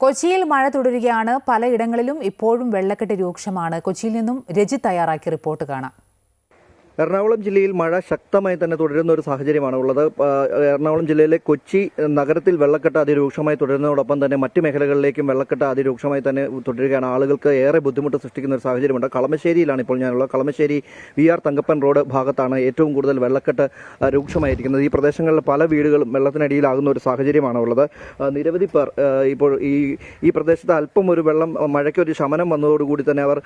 കൊച്ചിയിൽ മഴ തുടരുകയാണ്. പലയിടങ്ങളിലും ഇപ്പോഴും വെള്ളക്കെട്ട് രൂക്ഷമാണ്. കൊച്ചിയിൽ നിന്നും രജി തയ്യാറാക്കിയ റിപ്പോർട്ട് കാണാം. എറണാകുളം ജില്ലയിൽ മഴ ശക്തമായി തന്നെ തുടരുന്ന ഒരു സാഹചര്യമാണ് ഉള്ളത്. എറണാകുളം ജില്ലയിലെ കൊച്ചി നഗരത്തിൽ വെള്ളക്കെട്ട് അതിരൂക്ഷമായി തുടരുന്നതോടൊപ്പം തന്നെ മറ്റ് മേഖലകളിലേക്കും വെള്ളക്കെട്ട് അതിരൂക്ഷമായി തന്നെ തുടരുകയാണ്. ആളുകൾക്ക് ഏറെ ബുദ്ധിമുട്ട് സൃഷ്ടിക്കുന്ന ഒരു സാഹചര്യമുണ്ട്. കളമശ്ശേരിയിലാണ് ഇപ്പോൾ ഞാനുള്ളത് Kalamassery V R Thankappan road ഭാഗത്താണ് ഏറ്റവും കൂടുതൽ വെള്ളക്കെട്ട് രൂക്ഷമായിരിക്കുന്നത്. ഈ പ്രദേശങ്ങളിൽ പല വീടുകളും വെള്ളത്തിനടിയിലാകുന്ന ഒരു സാഹചര്യമാണ് ഉള്ളത്. നിരവധി പേർ ഇപ്പോൾ ഈ ഈ പ്രദേശത്ത് അല്പം ഒരു വെള്ളം മഴയ്ക്ക് ഒരു ശമനം വന്നതോടുകൂടി തന്നെ അവർ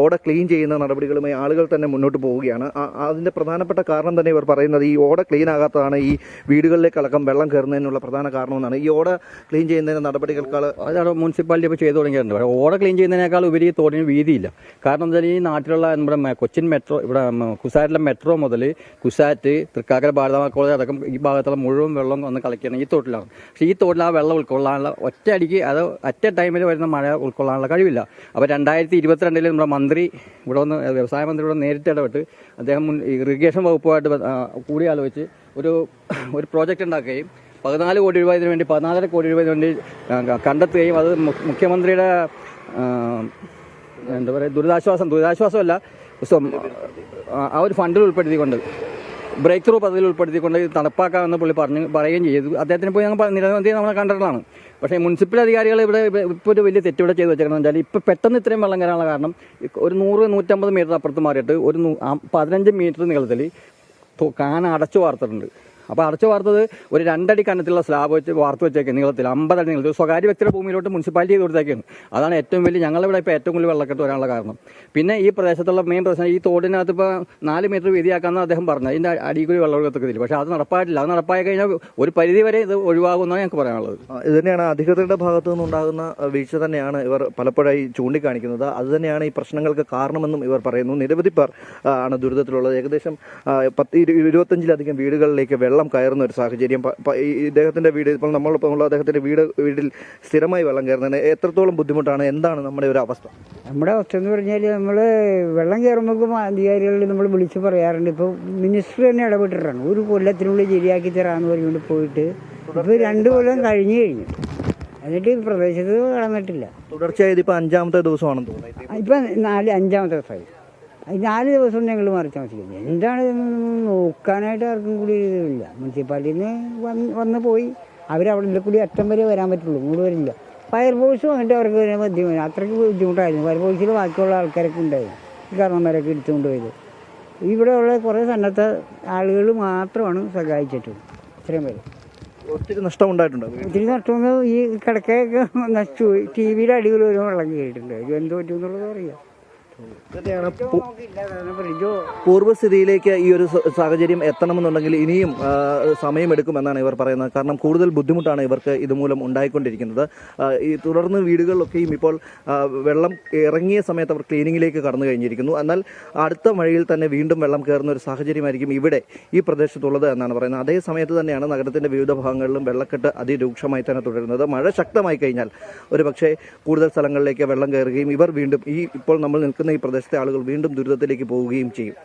ഓട ക്ലീൻ ചെയ്യുന്ന നടപടികളുമായി ആളുകൾ തന്നെ മുന്നോട്ട് പോവുകയാണ്. അതിന്റെ പ്രധാനപ്പെട്ട കാരണം തന്നെ ഇവർ പറയുന്നത് ഈ ഓട ക്ലീൻ ആകാത്തതാണ് ഈ വീടുകളിലേക്ക് അടക്കം വെള്ളം കയറുന്നതിനുള്ള പ്രധാന കാരണമെന്നാണ്. ഈ ഓട ക്ലീൻ ചെയ്യുന്നതിന് നടപടികൾക്കാൾ അതാണ് മുനിസിപ്പാലിറ്റി ഇപ്പോൾ ചെയ്തു തുടങ്ങിയിട്ടുണ്ട്. ഓട ക്ലീൻ ചെയ്യുന്നതിനേക്കാൾ ഉപരി തോടിന് വീതിയില്ല. കാരണം എന്താ ഈ നാട്ടിലുള്ള നമ്മുടെ കൊച്ചിൻ മെട്രോ ഇവിടെ കുസാറ്റിലെ മെട്രോ മുതൽ കുസാറ്റ് തൃക്കാക്കര ഭാരതമാ കോളേജ് അടക്കം ഈ ഭാഗത്തുള്ള മുഴുവൻ വെള്ളം വന്ന് കളിക്കുകയാണ് ഈ തോട്ടിലാണ്. പക്ഷേ ഈ തോട്ടിൽ ആ വെള്ളം ഉൾക്കൊള്ളാനുള്ള ഒറ്റ അടിക്ക് അത് ഒറ്റ ടൈമിൽ വരുന്ന മഴ ഉൾക്കൊള്ളാനുള്ള കഴിവില്ല. അപ്പോൾ രണ്ടായിരത്തി ഇരുപത്തിരണ്ടിൽ നമ്മുടെ മന്ത്രി ഇവിടെ വന്ന് വ്യവസായ മന്ത്രി ഇവിടെ നേരിട്ട് ഇടപെട്ട് അദ്ദേഹം ഇറിഗേഷൻ വകുപ്പുമായിട്ട് കൂടിയാലോചിച്ച് ഒരു ഒരു പ്രോജക്റ്റ് ഉണ്ടാക്കുകയും പതിനാല് കോടി രൂപ ഇതിനു വേണ്ടി പതിനാലര കോടി രൂപ ഇതിനു വേണ്ടി കണ്ടെത്തുകയും അത് മുഖ്യമന്ത്രിയുടെ എന്താ പറയുക ദുരിതാശ്വാസം ദുരിതാശ്വാസമല്ല ആ ഒരു ഫണ്ടിൽ ഉൾപ്പെടുത്തിക്കൊണ്ട് ബ്രേക്ക് ത്രൂ പദ്ധതിയിൽ ഉൾപ്പെടുത്തിക്കൊണ്ട് ഇത് നടപ്പാക്കാമെന്ന് പുള്ളി പറഞ്ഞു പറയുകയും ചെയ്തു. അദ്ദേഹത്തിന് പോയി ഞങ്ങൾ നിരവധി നമ്മളെ കണ്ടിട്ടുള്ളതാണ്. പക്ഷേ മുനിസിപ്പൽ അധികാരികൾ ഇവിടെ ഇപ്പോൾ ഒരു വലിയ തെറ്റിവിടെ ചെയ്ത് വെച്ചേക്കുന്നത് വെച്ചാൽ ഇപ്പോൾ പെട്ടെന്ന് ഇത്രയും വെള്ളം കയറാനുള്ള കാരണം ഒരു നൂറ് നൂറ്റമ്പത് മീറ്റർ അപ്പുറത്ത് മാറിയിട്ട് ഒരു പതിനഞ്ച് മീറ്റർ നീളത്തിൽ കാന അടച്ചു വാർത്തിട്ടുണ്ട്. അപ്പോൾ അടച്ചു വാർത്തത് ഒരു രണ്ടടി കനത്തിലുള്ള സ്ലാബ് വെച്ച് വാർത്ത് വെച്ചേക്കും നീളത്തിൽ. അമ്പതടി നീളത്തിൽ. സ്വകാര്യ വ്യക്തിയുടെ ഭൂമിയിലോട്ട് മുനിസിപ്പാലിറ്റി ചെയ്ത് അതാണ് ഏറ്റവും വലിയ ഞങ്ങളിവിടെ ഇപ്പോൾ ഏറ്റവും കൂടുതൽ വെള്ളക്കെട്ട് വരാനുള്ള കാരണം. പിന്നെ ഈ പ്രദേശത്തുള്ള മെയിൻ പ്രശ്നം ഈ തോടിനകത്ത് ഇപ്പോൾ നാല് മീറ്റർ വീതിയാക്കാമെന്ന് അദ്ദേഹം പറഞ്ഞു അതിന്റെ അടിക്കൂടി വെള്ളമൊഴുക്കത്തില്ല പക്ഷേ അത് നടപ്പായിട്ടില്ല. അത് നടപ്പായി കഴിഞ്ഞാൽ ഒരു പരിധി വരെ ഇത് ഒഴിവാകുമെന്നാണ് ഞങ്ങൾക്ക് പറയാനുള്ളത്. ഇത് തന്നെയാണ് അധികൃതരുടെ ഭാഗത്തു നിന്നുണ്ടാകുന്ന വീഴ്ച തന്നെയാണ് ഇവർ പലപ്പോഴായി ചൂണ്ടിക്കാണിക്കുന്നത്. അത് തന്നെയാണ് ഈ പ്രശ്നങ്ങൾക്ക് കാരണമെന്നും ഇവർ പറയുന്നു. നിരവധി പേർ ആണ് ദുരിതത്തിലുള്ളത്. ഏകദേശം പത്ത് ഇരു- ഇരുപത്തഞ്ചിലധികം വീടുകളിലേക്ക് വെള്ളം കയറുന്ന ഒരു സാഹചര്യം. ഇദ്ദേഹത്തിന്റെ വീട് ഇപ്പോൾ നമ്മളിപ്പോൾ ഉള്ള അദ്ദേഹത്തിന്റെ വീട് വീട്ടിൽ സ്ഥിരമായി വെള്ളം കയറുന്നതിന് എത്രത്തോളം ബുദ്ധിമുട്ടാണ്? എന്താണ് നമ്മുടെ ഒരു അവസ്ഥ? നമ്മുടെ അവസ്ഥ എന്ന് പറഞ്ഞാൽ നമ്മൾ വെള്ളം കയറുമ്പോൾ അധികാരികളിൽ നമ്മൾ വിളിച്ച് പറയാറുണ്ട്. ഇപ്പോൾ മിനിസ്റ്റർ തന്നെ ഇടപെട്ടിട്ടാണ്. ഒരു കൊല്ലത്തിനുള്ളിൽ ശരിയാക്കി തരാമെന്ന് പറഞ്ഞുകൊണ്ട് പോയിട്ട് ഇപ്പോൾ രണ്ട് കൊല്ലം കഴിഞ്ഞു കഴിഞ്ഞു. എന്നിട്ട് ഈ പ്രദേശത്ത് കടന്നിട്ടില്ല തുടർച്ചയായത് ഇപ്പൊ അഞ്ചാമത്തെ ദിവസമാണെന്ന് തോന്നുന്നത് ഇപ്പം നാല് അഞ്ചാമത്തെ ദിവസമായി. നാല് ദിവസം ഞങ്ങൾ മാറി താമസിക്കുന്നത് എന്താണ് നോക്കാനായിട്ട് ആർക്കും കൂടി ഇതില്ല. മുനിസിപ്പാലിറ്റിയിൽ നിന്ന് വന്ന് വന്ന് പോയി. അവരവിടെ കൂടി അറ്റം വരെ വരാൻ പറ്റുള്ളൂ. ഇങ്ങോട്ട് വരില്ല. ഫയർഫോഴ്സ് വന്നിട്ട് അവർക്ക് വരാൻ ബുദ്ധിമുട്ട് അത്രയ്ക്ക് ബുദ്ധിമുട്ടായിരുന്നു. ഫയർഫോഴ്സിൽ ബാക്കിയുള്ള ആൾക്കാരൊക്കെ ഉണ്ടായിരുന്നു. ഈ കാരണവന്മാരൊക്കെ എടുത്തുകൊണ്ട് പോയത്. ഇവിടെയുള്ള കുറേ സന്നദ്ധ ആളുകൾ മാത്രമാണ് സഹായിച്ചിട്ടുള്ളത്. ഇത്രയും പേര്. ഒത്തിരി നഷ്ടം ഉണ്ടായിട്ടുണ്ട്? ഒത്തിരി നഷ്ടം ഈ കിടക്കയൊക്കെ നശിച്ചു പോയി. ടി വിയുടെ അടിയിൽ ഒരു വെള്ളം കയറിയിട്ടുണ്ട്. ഇത് എന്ത് പറ്റുമെന്നുള്ളത് അറിയാം. ഇതൊക്കെയാണ് പൂർവസ്ഥിതിയിലേക്ക് ഈ ഒരു സാഹചര്യം എത്തണമെന്നുണ്ടെങ്കിൽ ഇനിയും സമയമെടുക്കുമെന്നാണ് ഇവർ പറയുന്നത്. കാരണം കൂടുതൽ ബുദ്ധിമുട്ടാണ് ഇവർക്ക് ഇതുമൂലം ഉണ്ടായിക്കൊണ്ടിരിക്കുന്നത്. ഈ തുടർന്ന് വീടുകളിലൊക്കെയും ഇപ്പോൾ വെള്ളം ഇറങ്ങിയ സമയത്ത് അവർ ക്ലീനിങ്ങിലേക്ക് കടന്നു കഴിഞ്ഞിരിക്കുന്നു. എന്നാൽ അടുത്ത മഴയിൽ തന്നെ വീണ്ടും വെള്ളം കയറുന്ന ഒരു സാഹചര്യമായിരിക്കും ഇവിടെ ഈ പ്രദേശത്തുള്ളത് എന്നാണ് പറയുന്നത്. അതേ സമയത്ത് തന്നെയാണ് നഗരത്തിന്റെ വിവിധ ഭാഗങ്ങളിലും വെള്ളക്കെട്ട് അതിരൂക്ഷമായി തന്നെ തുടരുന്നത്. മഴ ശക്തമായി കഴിഞ്ഞാൽ ഒരു കൂടുതൽ സ്ഥലങ്ങളിലേക്ക് വെള്ളം കയറുകയും ഇവർ വീണ്ടും ഈ ഇപ്പോൾ നമ്മൾ നിൽക്കുന്ന ഈ പ്രദേശത്തെ ആളുകൾ വീണ്ടും ദുരിതത്തിലേക്ക് പോവുകയും ചെയ്യും.